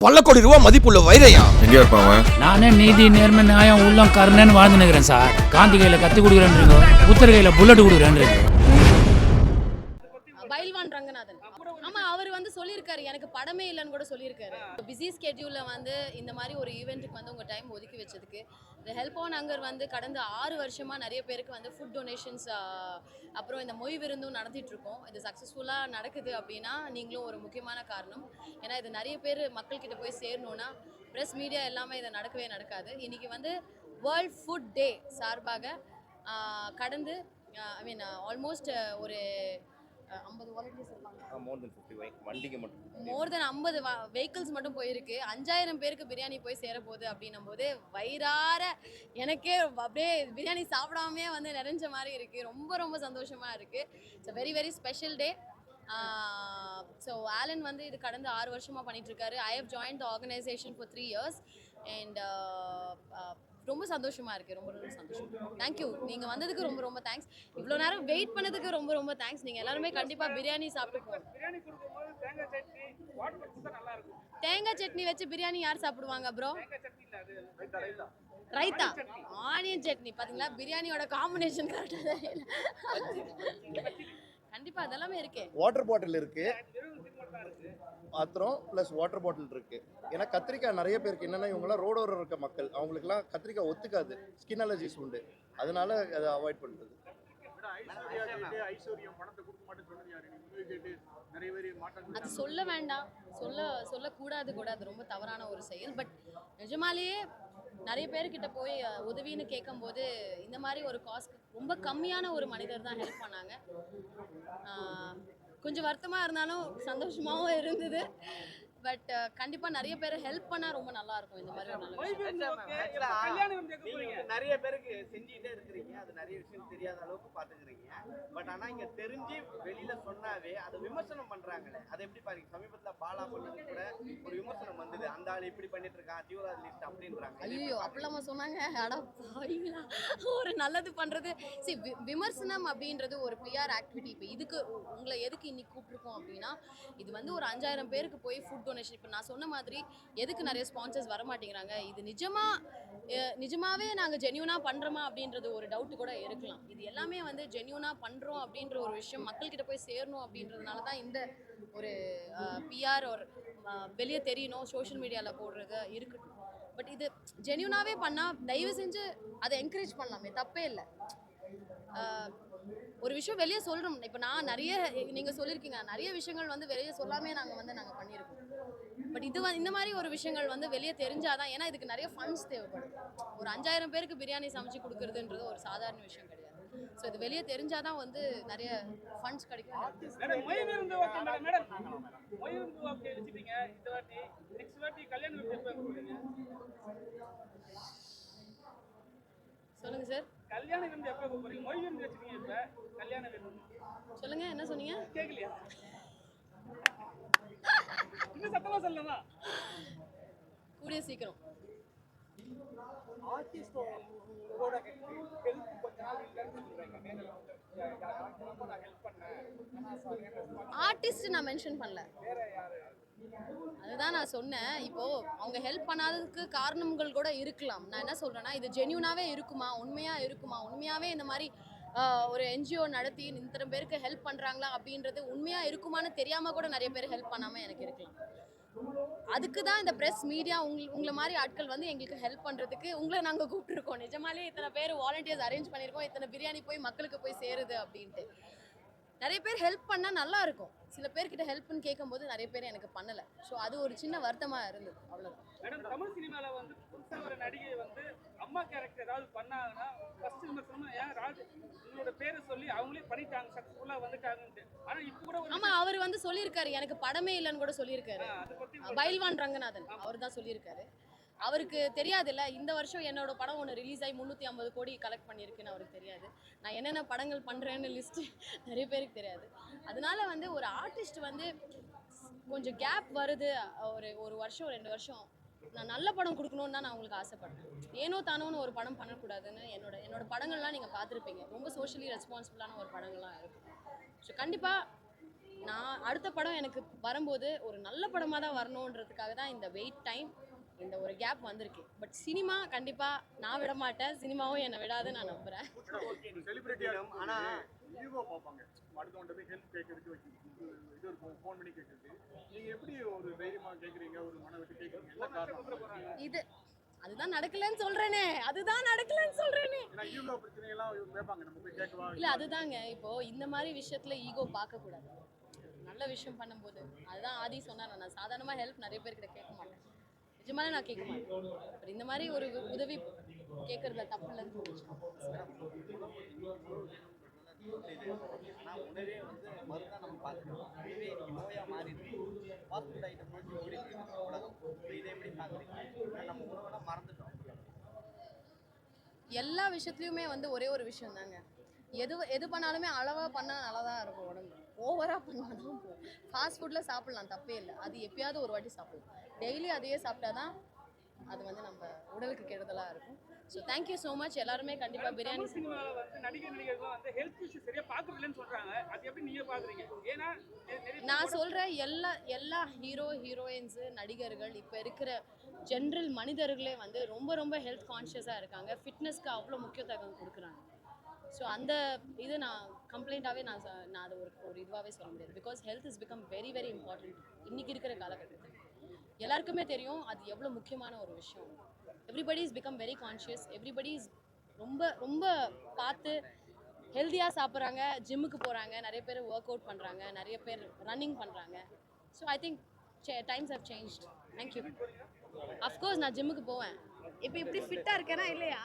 பல கோடி ரூபாய் மதிப்புள்ள வைரையா. எங்க இருப்பான் அவன்? நானே நீதி நேர்மை நியாயம் உள்ளம் கருணைன்னு வாழ்ந்து நிற்கிறேன் சார். காந்தி கையில கத்தி கொடுக்குறேன்றீங்க புத்தர் கையில புல்லட் கொடுக்குறேன்றீங்க பைல்வான் ரங்கநாதன் ஆமா அவர் வந்து சொல்லியிருக்காரு. எனக்கு படமே இல்லைன்னு கூட சொல்லியிருக்காரு. பிஸி ஸ்கெட்யூலில் வந்து இந்த மாதிரி ஒரு ஈவெண்ட்டுக்கு வந்து உங்கள் டைம் ஒதுக்கி வச்சதுக்கு இந்த ஹெல்ப் ஆன் அங்கர் வந்து கடந்த ஆறு வருஷமாக நிறைய பேருக்கு வந்து ஃபுட் டொனேஷன்ஸ் அப்புறம் இந்த மொய் விருந்தும் நடத்திட்டு இது சக்ஸஸ்ஃபுல்லாக நடக்குது அப்படின்னா நீங்களும் ஒரு முக்கியமான காரணம். ஏன்னா இது நிறைய பேர் மக்கள்கிட்ட போய் சேரணும்னா ப்ரெஸ் மீடியா எல்லாமே இதை நடக்கவே நடக்காது. இன்றைக்கி வந்து வேர்ல்ட் ஃபுட் டே சார்பாக கடந்து ஐ மீன் ஆல்மோஸ்ட் ஒரு ஐம்பது வாலண்டியர்ஸ் இருப்பாங்க. மோர் தென் ஃபிஃப்டி வண்டிக்கு மட்டும். மோர் தென் ஐம்பது வெஹிக்கிள்ஸ் மட்டும் போயிருக்கு. அஞ்சாயிரம் பேருக்கு பிரியாணி போய் சேர போகுது அப்படின்னும் போது வயிறார எனக்கே அப்படியே பிரியாணி சாப்பிடாமே வந்து நிறைஞ்ச மாதிரி இருக்கு. ரொம்ப ரொம்ப சந்தோஷமா இருக்கு. It's very very special day so Alan வந்து இது கடந்த ஆறு வருஷமா பண்ணிட்டு இருக்காரு. I have join the organisation for three years and ரொம்ப சந்தோஷமா இருக்கு. ரொம்ப ரொம்ப சந்தோஷம். தேங்க்யூ நீங்க வந்ததுக்கு ரொம்ப ரொம்ப தேங்க்ஸ் இவ்வளோ நேரம் வெயிட் பண்ணதுக்கு ரொம்ப ரொம்ப தேங்க்ஸ் நீங்க எல்லாருமே கண்டிப்பா பிரியாணி சாப்பிட்டு போகணும் தேங்காய் சட்னி வாட்டர் கொடுத்தா நல்லா இருக்கும். தேங்காய் சட்னி வச்சு பிரியாணி யார் சாப்பிடுவாங்க ப்ரோ தேங்காய் சட்னி இல்ல அது ரைத்தா ஆனியன் சட்னி. பாத்தீங்களா? பிரியாணியோட காம்பினேஷன் கரெக்டாக கண்டிப்பா அதெல்லாமே இருக்கே. வாட்டர் பாட்டில் இருக்கு. பாத்திரம் ப்ளஸ் வாட்டர் பாட்டில் இருக்கு. ஏன்னா கத்திரிக்காய் நிறைய பேருக்கு என்னென்னா இவங்கலாம் ரோடோர இருக்க மக்கள். அவங்களுக்குலாம் கத்திரிக்காய் ஒத்துக்காது. ஸ்கின் அலர்ஜிஸ் உண்டு. அதனால அதை அவாய்ட் பண்ணுறது அது சொல்ல வேண்டாம். சொல்ல சொல்லக்கூடாது கூட. அது ரொம்ப தவறான ஒரு செயல். பட் நிஜமாலேயே நிறைய பேர்கிட்ட போய் உதவின்னு கேட்கும்போது இந்த மாதிரி ஒரு காஸ்ட் ரொம்ப கம்மியான ஒரு மனிதர் தான் ஹெல்ப் பண்ணாங்க. கொஞ்சம் வருத்தமாக இருந்தாலும் சந்தோஷமாகவும் இருந்தது. பட் கண்டிப்பாக நிறைய பேர் ஹெல்ப் பண்ணால் ரொம்ப நல்லா இருக்கும் இந்த மாதிரி நிறைய பேருக்கு செஞ்சுக்கிட்டே இருக்கிறீங்க. அது நிறைய விஷயம் தெரியாத அளவுக்கு பாத்துக்கிறீங்க பட் ஆனா இங்க தெரிஞ்சு வெளியில சொன்னாவே அதை விமர்சனம் பண்றாங்களே. அதை எப்படி பாருங்க சமீபத்துல பாலா பண்ணது கூட ஒரு விமர்சனம் வந்தது. அந்த ஆள் இப்படி பண்ணிட்டு இருக்கான் தீவிரவாத லிஸ்ட் அப்படின்றாங்க. ஐயோ? அப்படிலாமா சொன்னாங்க. அடா ஒரு நல்லது பண்றது. சி விமர்சனம் அப்படின்றது ஒரு பிஆர் ஆக்டிவிட்டி இப்போ இதுக்கு உங்களை எதுக்கு இன்னைக்கு கூப்பிட்டுருக்கோம் அப்படின்னா இது வந்து ஒரு அஞ்சாயிரம் பேருக்கு போய் ஃபுட் டொனேஷன் இப்போ நான் சொன்ன மாதிரி எதுக்கு நிறைய ஸ்பான்சர்ஸ் வர மாட்டேங்கிறாங்க இது நிஜமா நிஜமாவே நாங்க ஜென்யூனா பண்றோமா அப்படின்றது ஒரு டவுட் கூட இருக்கலாம். இது எல்லாமே வந்து ஜென்யூனா அப்படின்ற ஒரு விஷயம் மக்கள்கிட்ட போய் சேரணும் அப்படின்றதுனால தான் இந்த ஒரு பிஆர் ஒரு வெளியே தெரியணும் சோஷியல் மீடியாவில் போடுறது இருக்கட்டும். பட் இது ஜென்யூனாகவே பண்ணால் தயவு செஞ்சு அதை என்கரேஜ் பண்ணலாமே தப்பே இல்லை. ஒரு விஷயம் வெளியே சொல்கிறோம் இப்போ நான் நிறைய நீங்கள் சொல்லியிருக்கீங்க நிறைய விஷயங்கள் வந்து வெளியே சொல்லாமே நாங்கள் வந்து நாங்கள் பண்ணியிருக்கோம் பட் இது வந்து இந்த மாதிரி ஒரு விஷயங்கள் வந்து வெளியே தெரிஞ்சாதான் ஏன்னா இதுக்கு நிறைய ஃபண்ட்ஸ் தேவைப்படும். ஒரு அஞ்சாயிரம் பேருக்கு பிரியாணி சமைச்சு கொடுக்குறதுன்றது ஒரு சாதாரண விஷயம் கிடையாது. ஸோ இது வெளியே தெரிஞ்சாதான் வந்து நிறைய ஃபண்ட்ஸ் கிடைக்கும். மேடம் மேடம் இந்த வாட்டி கல்யாணம் விருந்து எப்போ போறீங்க சொல்லுங்கள் சார் கல்யாண விருந்து எப்போ போறீங்க? மொய் விருந்து வச்சுட்டீங்க இப்ப கல்யாண விருந்து சொல்லுங்கள் என்ன சொன்னீங்க? கேட்கலையா இன்னும் சத்தமா சொல்லலாமா கூடிய சீக்கிரம். ஆர்டிஸ்ட் நான் மென்ஷன் பண்ணல. அதுதான் நான் சொன்னேன். இப்போ அவங்க ஹெல்ப் பண்ணாததுக்கு காரணங்கள் கூட இருக்கலாம். நான் என்ன சொல்றேன்னா இது ஜென்யூனாவே இருக்குமா? உண்மையா இருக்குமா? உண்மையாவே இந்த மாதிரி ஒரு என்ஜிஓ நடத்தி இத்தனை பேருக்கு ஹெல்ப் பண்றாங்களா அப்படின்றது உண்மையா இருக்குமான்னு தெரியாம கூட நிறைய பேர் ஹெல்ப் பண்ணாம எனக்கு இருக்கலாம். அதுக்கு தான் இந்த ப்ரெஸ் மீடியா உங்க உங்களை மாதிரி ஆட்கள் வந்து எங்களுக்கு ஹெல்ப் பண்ணுறதுக்கு உங்களை நாங்கள் கூப்பிட்டுருக்கோம். நிஜமாலே இத்தனை பேர் வாலண்டியர்ஸ் அரேஞ்ச் பண்ணியிருக்கோம் இத்தனை பிரியாணி போய் மக்களுக்கு போய் சேருது அப்படின்ட்டு. நிறைய பேர் ஹெல்ப் பண்ணால் நல்லா இருக்கும். சில பேர்கிட்ட ஹெல்ப்னு கேட்கும்போது நிறைய பேர் எனக்கு பண்ணலை. ஸோ அது ஒரு சின்ன வருத்தமாக இருந்தது. அவ்வளோதான் மேடம் தமிழ் சினிமாவில் வந்து ஒரு நடிகை வந்து அம்மா கேரக்டர் ஏதாவது பண்ணாங்கன்னா ஃபர்ஸ்ட் விமர்சனமா ஏன் ராஜ் உங்களோட பேரை சொல்லி அவங்களே பண்ணிட்டாங்க சக்சஸ்ஃபுல்லா வந்துட்டாங்கன்ட்டு. ஆனா இப்போ கூட ஆமாம் அவர் வந்து சொல்லியிருக்காரு. எனக்கு படமே இல்லைன்னு கூட சொல்லியிருக்காரு. பைல்வான் ரங்கநாதன் அவர் தான் சொல்லியிருக்காரு. அவருக்கு தெரியாதுல்ல இந்த வருஷம் என்னோட படம் ஒன்று ரிலீஸ் ஆகி முந்நூற்றி ஐம்பது கோடி கலெக்ட் பண்ணியிருக்குன்னு அவருக்கு தெரியாது. நான் என்னென்ன படங்கள் பண்ணுறேன்னு லிஸ்ட்டு நிறைய பேருக்கு தெரியாது. அதனால வந்து ஒரு ஆர்டிஸ்ட் வந்து கொஞ்சம் கேப் வருது ஒரு ஒரு வருஷம் ரெண்டு வருஷம். நான் நல்ல படம் கொடுக்கணும்னு தான் நான் உங்களுக்கு ஆசைப்படுறேன். ஏனோ தானோன்னு ஒரு படம் பண்ணக்கூடாதுன்னு என்னோட என்னோட படங்கள்லாம் நீங்கள் பார்த்துருப்பீங்க. ரொம்ப சோஷியலி ரெஸ்பான்சிபிளான ஒரு படங்கள்லாம் இருக்கும். ஸோ கண்டிப்பாக நான் அடுத்த படம் எனக்கு வரும்போது ஒரு நல்ல படமாக தான் வரணுன்றதுக்காக தான் இந்த வெயிட் டைம் இந்த ஒரு கேப் வந்திருக்கு. பட் சினிமா கண்டிப்பாக நான் விட மாட்டேன் சினிமாவும் என்னை விடாது நான் நம்புகிறேன் ஆனா ஈகோ பார்ப்பாங்க. அடுத்தவன்ட்ட போய் ஹெல்ப் கேட்கறதுக்கு இது இருக்கும் ஃபோன் பண்ணி கேட்கறது நீங்க எப்படி ஒரு தைரியமா கேக்குறீங்க? ஒரு மன விட்டு என்ன காரணம்? இது அதுதான் நடக்கலன்னு சொல்றேனே. அதுதான் நடக்கலன்னு சொல்றேனே. ஈகோ பிரச்சனை எல்லாம் கேட்பாங்க. நம்ம போய் கேட்கவா? இல்ல அதுதாங்க. இப்போ இந்த மாதிரி விஷயத்துல ஈகோ பார்க்க கூடாது நல்ல விஷயம் பண்ணும்போது. அதுதான் ஆதி சொன்னார் நான் சாதாரணமா ஹெல்ப் நிறைய பேர்கிட்ட கேட்க மாட்டேன். நிஜமாலே நான் கேட்க மாட்டேன். அப்புறம் இந்த மாதிரி ஒரு உதவி கேட்கறதுல தப்பு இல்லைன்னு தோணுச்சு. உணவே வந்து நம்ம பார்த்துருக்கோம் இதுவே இன்னைக்கு மாறி இருக்கு ஃபாஸ்ட் ஃபுட் ஐட்டம் ஓடி இருக்கு உலகம் இதை எப்படி பார்க்குறீங்க நம்ம உணவெல்லாம் மறந்துட்டோம் எல்லா விஷயத்துலையுமே வந்து ஒரே ஒரு விஷயம் தாங்க. எது எது பண்ணாலுமே அளவாக பண்ணால் நல்லா தான் இருக்கும் உடம்பு. ஓவராக பண்ணால் தான் போகும் ஃபாஸ்ட் ஃபுட்டில் சாப்பிட்லாம் தப்பே இல்லை. அது எப்பயாவது ஒரு வாட்டி சாப்பிடலாம். டெய்லி அதையே சாப்பிட்டா தான் அது வந்து நம்ம உடலுக்கு கெடுதலாக இருக்கும். ஸோ தேங்க்யூ ஸோ மச் எல்லாருமே கண்டிப்பாக பிரியாணி சினிமாவில் வந்து நடிகர் நடிகர்கள் வந்து ஹெல்த் இஷ்யூ சரியா பார்க்கறதில்லன்னு சொல்றாங்க. அது எப்படி நீங்க பாக்குறீங்க ஏன்னா நான் சொல்கிறேன் எல்லா எல்லா ஹீரோ ஹீரோயின்ஸு நடிகர்கள் இப்போ இருக்கிற ஜென்ரல் மனிதர்களே வந்து ரொம்ப ரொம்ப ஹெல்த் கான்ஷியஸாக இருக்காங்க. ஃபிட்னஸ்க்கு அவ்வளோ முக்கியத்துவம் கொடுக்குறாங்க. ஸோ அந்த இது நான் கம்ப்ளைண்ட்டாகவே நான் நான் அதை ஒரு ஒரு இதுவாகவே சொல்ல முடியாது. Because health is become very very important இன்றைக்கி இருக்கிற காலகட்டத்தில். எல்லாருக்குமே தெரியும் அது எவ்வளோ முக்கியமான ஒரு விஷயம். Everybody is become very conscious everybody is ரொம்ப ரொம்ப பார்த்து ஹெல்த்தியாக சாப்பிட்றாங்க ஜிம்முக்கு போகிறாங்க நிறைய பேர் ஒர்க் அவுட் பண்ணுறாங்க நிறைய பேர் ரன்னிங் பண்ணுறாங்க so I think times have change thank you of course நான் ஜிம்முக்கு போவேன். இப்போ இப்படி ஃபிட்டாக இருக்கேனா இல்லையா?